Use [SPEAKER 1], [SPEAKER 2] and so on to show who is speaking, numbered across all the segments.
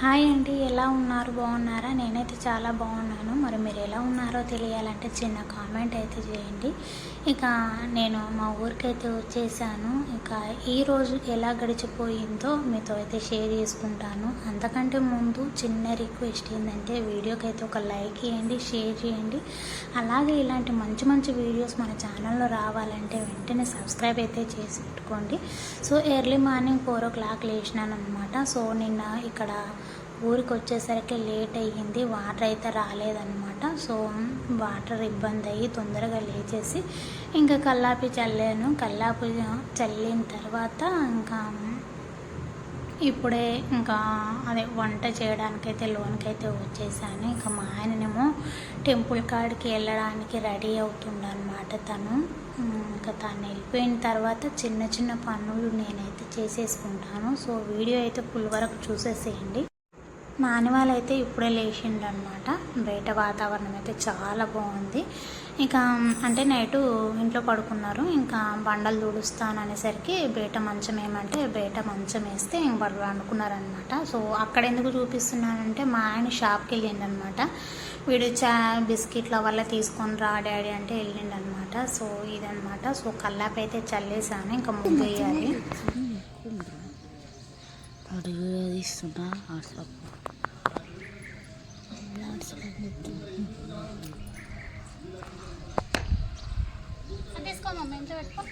[SPEAKER 1] Hi అండి ఎలా ఉన్నారు? బాగున్నారా? నేనైతే చాలా బాగున్నాను. మరి మీరు ఎలా ఉన్నారో తెలియాలంటే చిన్న కామెంట్ అయితే చేయండి. ఇక నేను మా ఊరికైతే వచ్చేసాను. ఇక ఈరోజు ఎలా గడిచిపోయిందో మీతో అయితే షేర్ చేసుకుంటాను. అంతకంటే ముందు చిన్న రిక్వెస్ట్ ఏంటంటే వీడియోకి అయితే ఒక లైక్ ఇవ్వండి షేర్ చేయండి. అలాగే ఇలాంటి మంచి మంచి వీడియోస్ మన ఛానల్లో రావాలంటే వెంటనే సబ్స్క్రైబ్ అయితే చేసి పెట్టుకోండి. So early morning four o'clock లేచినాను అనమాట సో నిన్న ఇక్కడ ఊరికి వచ్చేసరికి లేట్ అయ్యింది వాటర్ అయితే రాలేదన్నమాట. సో వాటర్ ఇబ్బంది అయ్యి తొందరగా లేచేసి ఇంకా కల్లాపి చల్లాను. కల్లాపి చల్లిన తర్వాత ఇంకా ఇప్పుడే ఇంకా అదే వంట చేయడానికైతే లోన్కైతే వచ్చేసాను. ఇంకా మా ఆయననేమో టెంపుల్ కాడికి వెళ్ళడానికి రెడీ అవుతుండనమాట తను. ఇంకా తను వెళ్ళిపోయిన తర్వాత చిన్న చిన్న పనులు నేనైతే చేసేసుకుంటాను. సో వీడియో అయితే ఫుల్ వరకు చూసేసేయండి. మా వాళ్ళు అయితే ఇప్పుడే లేచిండు అనమాట బయట వాతావరణం అయితే చాలా బాగుంది. ఇక అంటే నైటు ఇంట్లో పడుకున్నారు. ఇంకా బండలు తుడుస్తాను అనేసరికి బయట మంచం ఏమంటే బయట మంచం వేస్తే ఇంక వాళ్ళు అనుకున్నారనమాట సో అక్కడ ఎందుకు చూపిస్తున్నానంటే మా ఆయన షాప్కి వెళ్ళిండు అనమాట వీడు చా బిస్కెట్ల వల్ల తీసుకొని రా డాడీ అంటే వెళ్ళిండు అనమాట సో ఇదనమాట. సో కల్లాపి అయితే చల్లేసాను ఇంకా ముగ్గు వేయాలి.
[SPEAKER 2] అడుగు తీస్తున్నా
[SPEAKER 1] పెట్టుకో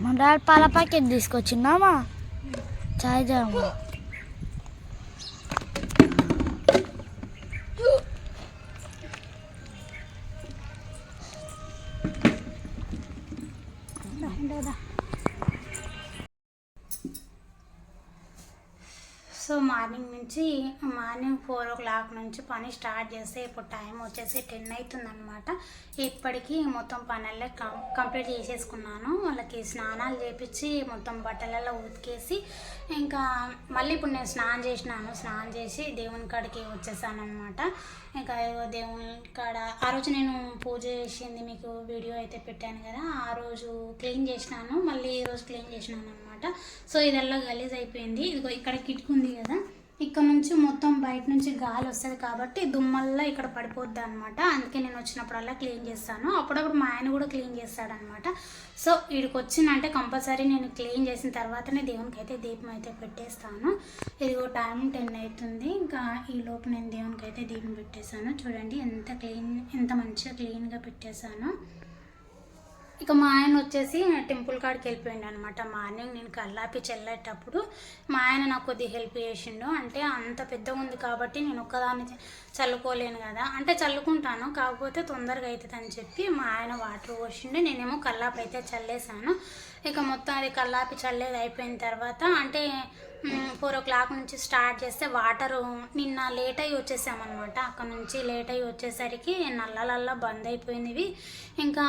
[SPEAKER 2] మన పాల ప్యాకెట్ తీసుకొచ్చిందామా? 待着
[SPEAKER 1] 呢那那 మార్నింగ్ నుంచి మార్నింగ్ ఫోర్ ఓ క్లాక్ నుంచి పని స్టార్ట్ చేస్తే ఇప్పుడు టైం వచ్చేసి టెన్ అవుతుందన్నమాట. ఇప్పటికీ మొత్తం పనులే కం కంప్లీట్ చేసేసుకున్నాను. వాళ్ళకి స్నానాలు చేపించి మొత్తం బట్టలలో ఉతికేసి ఇంకా మళ్ళీ ఇప్పుడు నేను స్నానం చేసినాను. స్నానం చేసి దేవుని కాడికి వచ్చేసాను అనమాట ఇంకా దేవుని కాడ ఆ రోజు నేను పూజ చేసింది మీకు వీడియో అయితే పెట్టాను కదా ఆ రోజు క్లీన్ చేసినాను. మళ్ళీ ఈరోజు క్లీన్ చేసినాను అనమాట సో ఇదల్లా గలీజ్ అయిపోయింది. ఇదిగో ఇక్కడ కిటికీ ఉంది కదా ఇక్కడ నుంచి మొత్తం బయట నుంచి గాలి వస్తుంది కాబట్టి దుమ్మల్లా ఇక్కడ పడిపోద్ది అనమాట అందుకే నేను వచ్చినప్పుడల్లా క్లీన్ చేస్తాను. అప్పుడప్పుడు మా ఆయన కూడా క్లీన్ చేస్తాడనమాట సో వీడికి వచ్చిందంటే కంపల్సరీ నేను క్లీన్ చేసిన తర్వాతనే దేవునికి అయితే దీపం అయితే పెట్టేస్తాను. ఇదిగో టైం టెన్ అవుతుంది. ఇంకా ఈ లోపు నేను దేవునికి అయితే దీపం పెట్టేశాను. చూడండి ఎంత క్లీన్ ఎంత మంచిగా క్లీన్గా పెట్టేశాను. ఇక మా ఆయన వచ్చేసి టెంపుల్ కాడికి వెళ్ళిపోయిండు అనమాట మార్నింగ్ నేను కల్లాపి చల్లేటప్పుడు మా ఆయన నాకు కొద్దిగా హెల్ప్ చేసిండు. అంటే అంత పెద్దగా ఉంది కాబట్టి నేను ఒక్కదాన్ని చల్లుకోలేను కదా. అంటే చల్లుకుంటాను కాకపోతే తొందరగా అవుతుంది అని చెప్పి మా ఆయన వాటర్ పోసిండు. నేనేమో కల్లాపి అయితే చల్లేసాను ఇక మొత్తం అది కల్లాపి చల్లేది అయిపోయిన తర్వాత అంటే ఫోర్ ఓ క్లాక్ నుంచి స్టార్ట్ చేస్తే వాటర్ నిన్న లేట్ అయ్యి వచ్చేసామన్నమాట. అక్కడ నుంచి లేట్ అయ్యి వచ్చేసరికి నల్లలల్లా బంద్ అయిపోయినవి. ఇంకా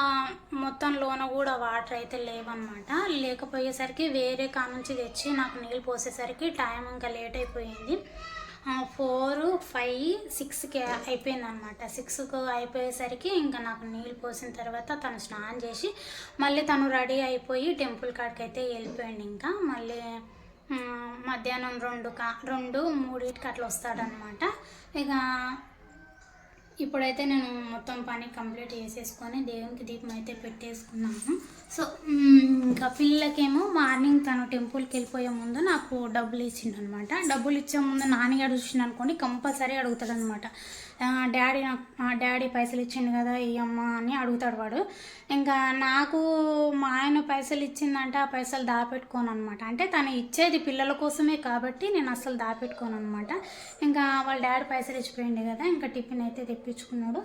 [SPEAKER 1] మొత్తం లోన కూడా వాటర్ అయితే లేవన్నమాట. లేకపోయేసరికి వేరే కా నుంచి తెచ్చి నాకు నీళ్ళు పోసేసరికి టైం ఇంకా లేట్ అయిపోయింది. ఫోర్ ఫైవ్ సిక్స్కి అయిపోయింది అనమాట అయిపోయేసరికి ఇంకా నాకు నీళ్ళు పోసిన తర్వాత తను స్నానం చేసి మళ్ళీ తను రెడీ అయిపోయి టెంపుల్ కాడికి అయితే వెళ్ళిపోయింది ఇంకా. మళ్ళీ మధ్యాహ్నం రెండు కా రెండు మూడింటికి అట్లా వస్తాడనమాట. ఇక ఇప్పుడైతే నేను మొత్తం పని కంప్లీట్ చేసేసుకొని దేవునికి దీపం అయితే పెట్టేసుకున్నాను. సో ఇంకా పిల్లకేమో మార్నింగ్ తను టెంపుల్కి వెళ్ళిపోయే ముందు నాకు డబ్బులు ఇచ్చిండనమాట. డబ్బులు ఇచ్చే ముందు నాన్నగారు చూసిండు అనుకోండి కంపల్సరీ అడుగుతాడు అనమాట డాడీ నాకు డాడీ పైసలు ఇచ్చిండు కదా ఈ అమ్మ అని అడుగుతాడు వాడు. ఇంకా నాకు మా ఆయన పైసలు ఇచ్చిందంటే ఆ పైసలు దాపెట్టుకోను అనమాట అంటే తను ఇచ్చేది పిల్లల కోసమే కాబట్టి నేను అసలు దాపెట్టుకోను అనమాట ఇంకా వాళ్ళ డాడీ పైసలు ఇచ్చిపోయింది కదా ఇంకా టిఫిన్ అయితే తెప్పించుకున్నాడు.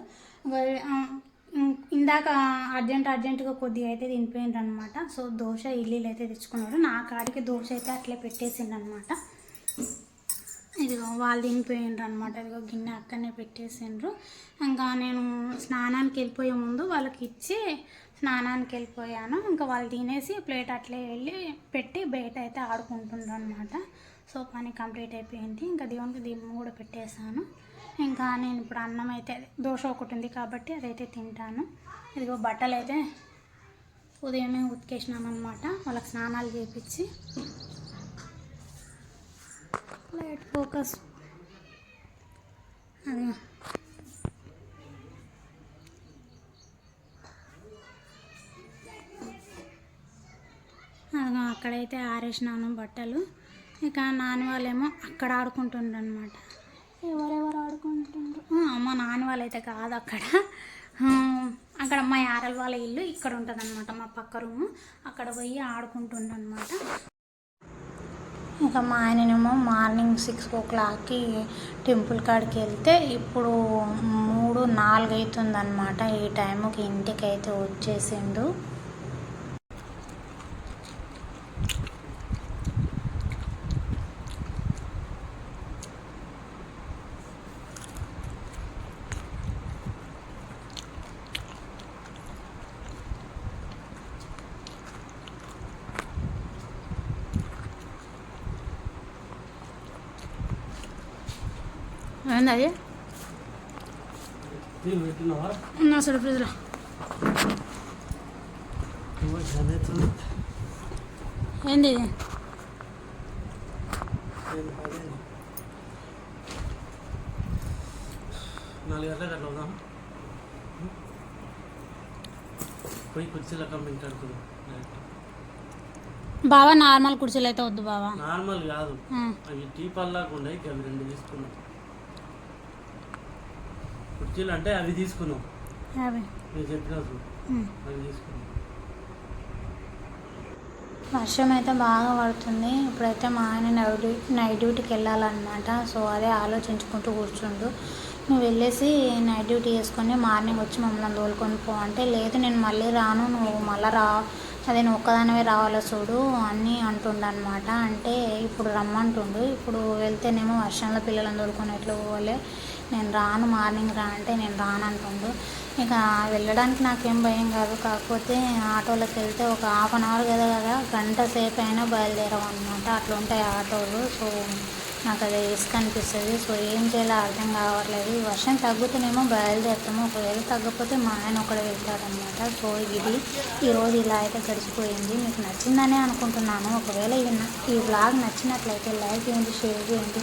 [SPEAKER 1] ఇందాక అర్జెంట్ అర్జెంటుగా కొద్దిగా అయితే తినిపోయిండ్రు అనమాట సో దోశ ఇల్లీలు అయితే తెచ్చుకున్నాడు. నా కాడికి దోశ అయితే అట్లే పెట్టేసిండు అనమాట ఇదిగో వాళ్ళు తినిపోయిండ్రు అనమాట ఇదిగో గిన్నె అక్కడనే పెట్టేసిండ్రు. ఇంకా నేను స్నానానికి వెళ్ళిపోయే ముందు వాళ్ళకి ఇచ్చి స్నానానికి వెళ్ళిపోయాను. ఇంకా వాళ్ళు తినేసి ప్లేట్ అట్లే వెళ్ళి పెట్టి బయట అయితే ఆడుకుంటుండ్రు అనమాట సో పని కంప్లీట్ అయిపోయింది. ఇంకా దేవునికి దీపం కూడా పెట్టేశాను. ఇంకా నేను ఇప్పుడు అన్నం అయితే దోశ ఒకటి ఉంది కాబట్టి అదైతే తింటాను. ఇదిగో బట్టలు అయితే ఉదయమే ఉతికేసినాను అనమాట వాళ్ళకి స్నానాలు చేపించి లైట్ ఫోకస్ అది అదిగో అక్కడైతే ఆరేసినాను బట్టలు. ఇక నాన్న వాళ్ళేమో అక్కడ ఆడుకుంటుండ్రు అనమాట ఎవరెవరు ఆడుకుంటుండ్రు? అమ్మ నాని నాన్న వాళ్ళైతే కాదు అక్కడ. అక్కడ మా యారల వాళ్ళ ఇల్లు ఇక్కడ ఉంటుంది అనమాట మా పక్క రూము. అక్కడ పోయి ఆడుకుంటుండ్రు అనమాట ఇక మా ఆయననేమో మార్నింగ్ సిక్స్ ఓ క్లాక్కి టెంపుల్ కాడికి వెళ్తే ఇప్పుడు మూడు నాలుగు అవుతుంది అనమాట ఈ టైంకి ఇంటికి అయితే వచ్చేసిండు. ఏంది అది ఉన్న అసలు ఫ్రిడ్జ్లో ఏంది
[SPEAKER 3] నాలుగు గంటలకు అట్లా వదాం పోయి కుర్చీలో కంపెనీ కడుతుంది
[SPEAKER 1] బావా నార్మల్ కుర్చీలు అయితే వద్దు బావా
[SPEAKER 3] నార్మల్ కాదు అవి టీ పల్లాకు ఉన్నాయి ఇక అవి రెండు తీసుకున్నాం కుర్చీలు అంటే అవి తీసుకున్నాం.
[SPEAKER 1] అవి
[SPEAKER 3] నేను
[SPEAKER 1] ఉమ్.
[SPEAKER 3] అవి తీసుకున్నాం.
[SPEAKER 1] వర్షం అయితే బాగా పడుతుంది. ఇప్పుడైతే మా ఆయన నైట్ నైట్ డ్యూటీకి వెళ్ళాలన్నమాట. సో అదే ఆలోచించుకుంటూ కూర్చుండు. నువ్వు వెళ్ళేసి నైట్ డ్యూటీ చేసుకొని మార్నింగ్ వచ్చి మమ్మల్ని తోలుకొని పో అంటే లేదు నేను మళ్ళీ రాను నువ్వు మళ్ళీ రా అదే నువ్వు ఒక్కదానివే రావాలో చూడు అని అంటుండనమాట అంటే ఇప్పుడు రమ్మంటుండు. ఇప్పుడు వెళ్తేనేమో వర్షంలో పిల్లలను దొరుకుని ఎట్లా పోవాలి? నేను రాను మార్నింగ్ రా అంటే నేను రాను అంటుండు ఇక వెళ్ళడానికి నాకేం భయం కాదు. కాకపోతే ఆటోలోకి వెళ్తే ఒక హాఫ్ అన్ అవర్ కదా కదా గంట సేపు అయినా బయలుదేరాం అనమాట అట్లా ఉంటాయి ఆటోలు. సో నాకు అది రిస్క్ అనిపిస్తుంది. సో ఏం చేయాలో అర్థం కావట్లేదు. ఈ వర్షం తగ్గుతూనేమో బయలుదేరుతాము. ఒకవేళ తగ్గకపోతే మా ఆయన ఒకడే వెళ్తాడనమాట. సో ఇది ఈరోజు ఇలా అయితే గడిచిపోయింది. మీకు నచ్చిందనే అనుకుంటున్నాను. ఒకవేళ ఇది ఈ వ్లాగ్ నచ్చినట్లయితే లైక్ చేయండి షేర్ చేయండి.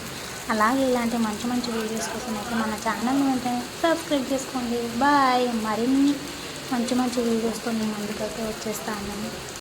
[SPEAKER 1] అలాగే ఇలాంటి మంచి మంచి వీడియోస్ కోసం అయితే మన ఛానల్ని వెంటనే సబ్స్క్రైబ్ చేసుకోండి. బాయ్. మరిన్ని మంచి మంచి వీడియోస్తో మీ ముందుకైతే వచ్చేస్తాను.